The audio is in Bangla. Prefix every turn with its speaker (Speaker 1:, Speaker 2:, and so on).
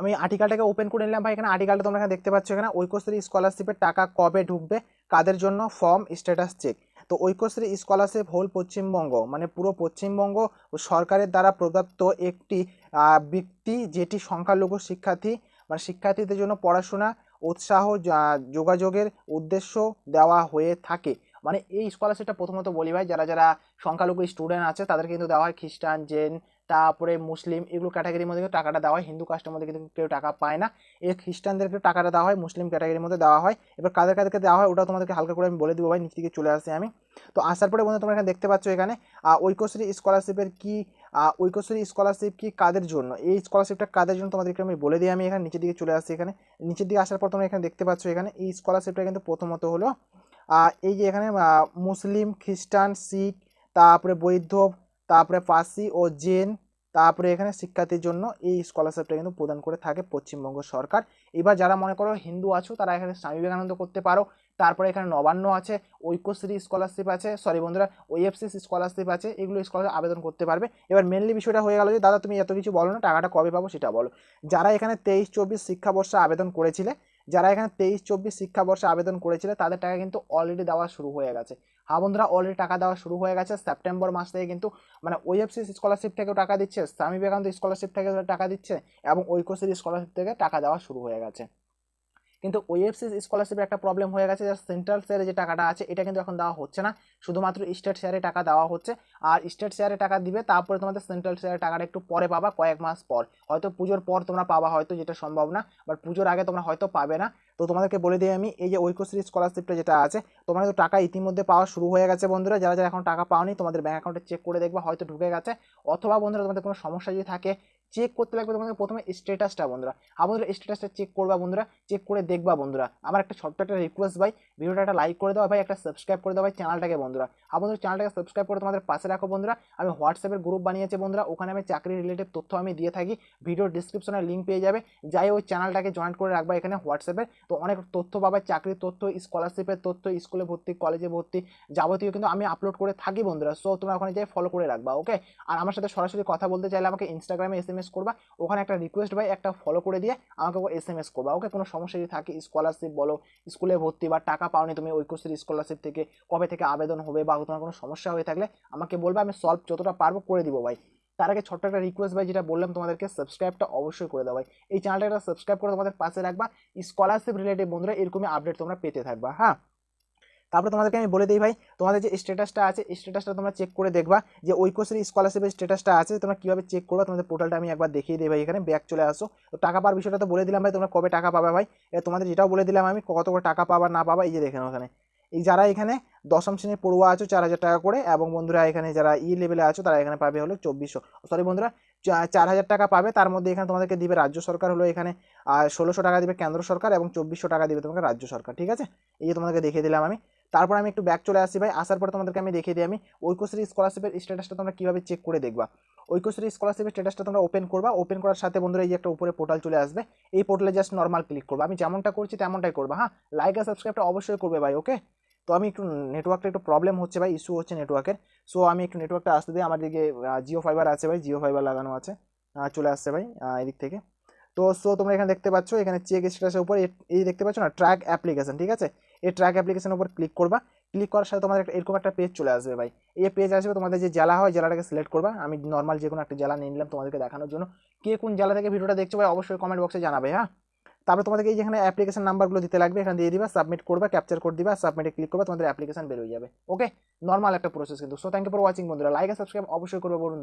Speaker 1: আমি আর্টিকেলটাকে ওপেন করে নিলাম। ভাই, এখানে আর্টিকেলটা তোমরা এখানে দেখতে পাচ্ছ। এখানে ঐক্যশ্রী স্কলারশিপের টাকা কবে ঢুকবে? কাদের জন্য? ফর্ম স্ট্যাটাস চেক তো ঐক্যশ্রী স্কলারশিপ হোল পশ্চিমবঙ্গ মানে পুরো পশ্চিমবঙ্গ সরকারের দ্বারা প্রদত্ত একটি বৃত্তি যেটি সংখ্যালঘু শিক্ষার্থী মানে শিক্ষার্থীদের জন্য পড়াশোনা, উৎসাহ যোগাযোগের উদ্দেশ্য দেওয়া হয়ে থাকে। মানে এই স্কলারশিপটা প্রথমত বলি ভাই, যারা যারা সংখ্যালঘু স্টুডেন্ট আছে, তাদের কিন্তু দেওয়া হয় খ্রিস্টান, জেন তারপরে মুসলিম এগুলো ক্যাটাগরির মধ্যে টাকাটা দেওয়া হয়। হিন্দু কাস্টের মধ্যে কিন্তু কেউ টাকা পায় না। এই খ্রিস্টানদেরকে টাকাটা দেওয়া হয়, মুসলিম ক্যাটাগরির মধ্যে দেওয়া হয়। এবার কাদের কাদেরকে দেওয়া হয়, ওটা তোমাদেরকে হালকা করে আমি বলে দেবো ভাই নিচ থেকে চলে আসি আমি। তো আসার পরে বন্ধু তোমরা এখানে দেখতে পাচ্ছ এখানে ঐক্যশ্রী স্কলারশিপের কি ঐক্যশ্রী স্কলারশিপ কি কাদের জন্য? এই স্কলারশিপটা কাদের জন্য তোমাদেরকে আমি বলে দিই আমি এখানে, নিচের দিকে চলে আসছি এখানে। নিচের দিকে আসার পর তোমরা এখানে দেখতে পাচ্ছ এখানে, এই স্কলারশিপটা কিন্তু প্রথমত হলো এই যে এখানে মুসলিম, খ্রিস্টান, শিখ, তারপরে বৌদ্ধ, তারপরে পার্সি ও জেন তারপরে এখানে শিক্ষার্থীর জন্য এই স্কলারশিপটা কিন্তু প্রদান করে থাকে পশ্চিমবঙ্গ সরকার। এবার যারা মনে করো হিন্দু আছো, তারা এখানে স্বামী বিবেকানন্দ করতে পারো। তারপরে এখানে নবান্ন আছে, ঐক্যশ্রী স্কলারশিপ আছে সরি বন্ধুরা ওএফসি স্কলারশিপ আছে, এগুলো স্কলারশিপ আবেদন করতে পারবে। এবার মেনলি বিষয়টা হয়ে গেল যে, দাদা তুমি এত কিছু বলো না, টাকাটা কবে পাবো সেটা বলো। যারা এখানে তেইশ, চব্বিশ শিক্ষাবর্ষে আবেদন করেছিলে যারা এখানে তেইশ, চব্বিশ শিক্ষাবর্ষে আবেদন করেছিল, তাদের টাকা কিন্তু অলরেডি দেওয়া শুরু হয়ে গেছে। হ্যাঁ বন্ধুরা অলরেডি টাকা দেওয়া শুরু হয়ে গেছে। সেপ্টেম্বর মাস থেকে কিন্তু মানে ওয়েবসি স্কলারশিপ থেকেও টাকা দিচ্ছে, স্বামী বিবেকানন্দ স্কলারশিপ থেকে টাকা দিচ্ছে এবং ঐক্যশ্রী স্কলারশিপ থেকে টাকা দেওয়া শুরু হয়ে গেছে। কিন্তু ওয়েবসিস স্কলারশিপের একটা প্রবলেম হয়ে গেছে যে সেন্ট্রাল শেয়ারে যে টাকাটা আছে, এটা কিন্তু এখন দেওয়া হচ্ছে না। শুধুমাত্র স্টেট শেয়ারে টাকা দেওয়া হচ্ছে। আর স্টেট শেয়ারে টাকা দিবে, তারপরে তোমাদের সেন্ট্রাল শেয়ারে টাকাটা একটু পরে পাবা, কয়েক মাস পর। হয়তো পুজোর পর তোমরা পাবা, হয়তো যেটা সম্ভব না বাট পুজোর আগে তোমরা হয়তো পাবে না। তো তোমাদেরকে বলে দিই আমি, এই যে ঐক্যশ্রী স্কলারশিপটা যেটা আছে, তোমরা কিন্তু টাকা ইতিমধ্যে পাওয়া শুরু হয়ে গেছে বন্ধুরা। যারা যারা এখন টাকা পাওনি, তোমাদের ব্যাঙ্ক অ্যাকাউন্টে চেক করে দেখবা, হয়তো ঢুকে গেছে। অথবা বন্ধুরা, তোমাদের কোনো সমস্যা যদি থাকে চেক করতে লাগবে তোমাদের প্রথমে স্ট্যাটাসটা বন্ধুরা। বন্ধুরা স্ট্যাটাসটা চেক করবা বন্ধুরা চেক করে দেখবা বন্ধুরা। আমার একটা ছোট্ট একটা রিকোয়েস্ট ভাই, ভিডিওটা একটা লাইক করে দাও ভাই, একটা সাবস্ক্রাইব করে দাও ভাই চ্যানেলটাকে বন্ধুরা। বন্ধুরা চ্যানেলটাকে সাবস্ক্রাইব করে তোমাদের পাশে রাখো বন্ধুরা। আমি হোয়াটসঅ্যাপের গ্রুপ বানিয়েছি বন্ধুরা, ওখানে আমি চাকরি রিলেটেড তথ্য আমি দিয়ে থাকি। ভিডিও ডিসক্রিপশনে লিঙ্ক পেয়ে যাবে। যাই ওই চ্যানেলটাকে জয়েন করে রাখবা এখানে হোয়াটসঅ্যাপে তো অনেক তথ্য পাবা, চাকরির তথ্য স্কলারশিপের তথ্য স্কুলে ভর্তি কলেজে ভর্তি যাবতীয় কিন্তু আমি আপলোড করে থাকি বন্ধুরা। সো তোমরা ওখানে যাই ফলো করে রাখবা ওকে আর আমার সাথে সরাসরি কথা বলতে চাইলে আমাকে ইনস্টাগ্রামে এস এম এস করবা। ওখানে একটা রিকোয়েস্ট ভাই, একটা ফলো করে দিয়ে আমাকে এস এম এস করবা ওকে কোনো সমস্যা যদি থাকে স্কলারশিপ বলো স্কুলে ভর্তি বা টাকা পাওনি তুমি ওই ঐক্যশ্রী স্কলারশিপ থেকে, কবে থেকে আবেদন হবে বা তোমার কোনো সমস্যা হয়ে থাকলে আমাকে বলবে, আমি সলভ যতটা পারব করে দিব ভাই। তার আগে ছোট্ট একটা রিকোয়েস্ট ভাই, যেটা বললাম তোমাদেরকে সাবস্ক্রাইবটা অবশ্যই করে দাও ভাই। এই চ্যানেলটা একটা সাবস্ক্রাইব করে তোমাদের পাশে রাখবা। স্কলারশিপ রিলেটেড বন্ধুরা, এরকমই আপডেট তোমরা পেতে থাকবা হ্যাঁ? তারপরে তোমাদেরকে আমি বলে দিই ভাই, তোমাদের যে স্ট্যাটাসটা আছে স্ট্যাটাসটা তোমরা চেক করে দেখবা যে ওই ঐক্যশ্রী স্কলারশিপের স্ট্যাটাসটা আছে, তোমরা কীভাবে চেক করবা, তোমাদের পোর্টালটা আমি একবার দেখিয়ে দিই ভাই, এখানে ব্যাক চলে আসো। তো টাকা পাওয়ার বিষয়টা তো বলে দিলাম ভাই, তোমরা কবে টাকা পাবা ভাই? তোমাদের যেটাও বলে দিলাম আমি, কত করে টাকা পাবা না পাবা, এই যে দেখেন ওখানে। যারা এখানে দশম শ্রেণির পড়ুয়া আছো, চার হাজার টাকা করে, এবং বন্ধুরা এখানে যারা ই লেভেলে আছো, তারা এখানে পাবে হলো চব্বিশশো। সরি বন্ধুরা, চা- চার হাজার টাকা পাবে, তার মধ্যে এখানে তোমাদেরকে দিবে রাজ্য সরকার হলো এখানে ষোলোশো টাকা দিবে কেন্দ্র সরকার, এবং চব্বিশশো টাকা দিবে তোমাকে রাজ্য সরকার, ঠিক আছে? এই যে তোমাদেরকে দেখিয়ে দিলাম আমি। তারপর আমি একটু ব্যাক চলে আসি ভাই, আসার পর তোমাদেরকে আমি দেখিয়ে দিই আমি, ঐক্যশ্রী স্কলারশিপের স্ট্যাটাসটা তোমরা কীভাবে চেক করে দেখবা? ঐক্যশ্রী স্কলারশিপের স্ট্যাটাসটা তোমরা ওপেন করবা ওপেন করার সাথে বন্ধুরা এই যে একটা উপরে পোর্টাল চলে আসবে, এই পোর্টালে জাস্ট নর্মাল ক্লিক করবা। আমি যেমনটা করছি তেমনটাই করবা হ্যাঁ? লাইক আর সাবস্ক্রাইবটা অবশ্যই করবে ভাই ওকে তো আমি একটু নেটওয়ার্কটা একটু প্রবলেম হচ্ছে ভাই ইস্যু হচ্ছে নেটওয়ার্কের সো আমি একটু নেটওয়ার্কটা আসতে দিই। আমার দিকে জিও ফাইবার আছে ভাই জিও ফাইবার লাগানো আছে। চলে আসছে ভাই এদিক থেকে। তো সো তোমরা এখানে দেখতে পাচ্ছ, এখানে চেক স্ট্যাটাসের উপর এই দেখতে পাচ্ছ না ট্র্যাক অ্যাপ্লিকেশন ঠিক আছে? এই ট্র্যাক অ্যাপ্লিকেশনের উপর ক্লিক করবা। ক্লিক করার সাথে তোমাদের এরকম একটা পেজ চলে আসবে ভাই। এই পেজ আসবে, তোমাদের যে জেলা হয় জেলাটাকে সিলেক্ট করবা। আমি নর্মাল যে কোনো একটা জেলা নিয়ে নিলাম তোমাদেরকে দেখানোর জন্য। কে কোন জেলা থেকে ভিডিওটা দেখছ ভাই, অবশ্যই কমেন্ট বক্সে জানাবে হ্যাঁ? তারপরে তোমাদেরকে এই যেখানে অ্যাপ্লিকেশন নাম্বারগুলো দিতে লাগবে, এখানে দিয়ে দিবা সাবমিট করবা ক্যাপচার করে দিবা সাবমিটে ক্লিক করবা, তোমাদের অ্যাপ্লিকেশন বের হয়ে যাবে। ওকে নর্মাল একটা প্রসেস কিন্তু। So thank you for watching বন্ধুরা। লাইক আর সাবস্ক্রাইব অবশ্যই করবে, বন্ধুরা।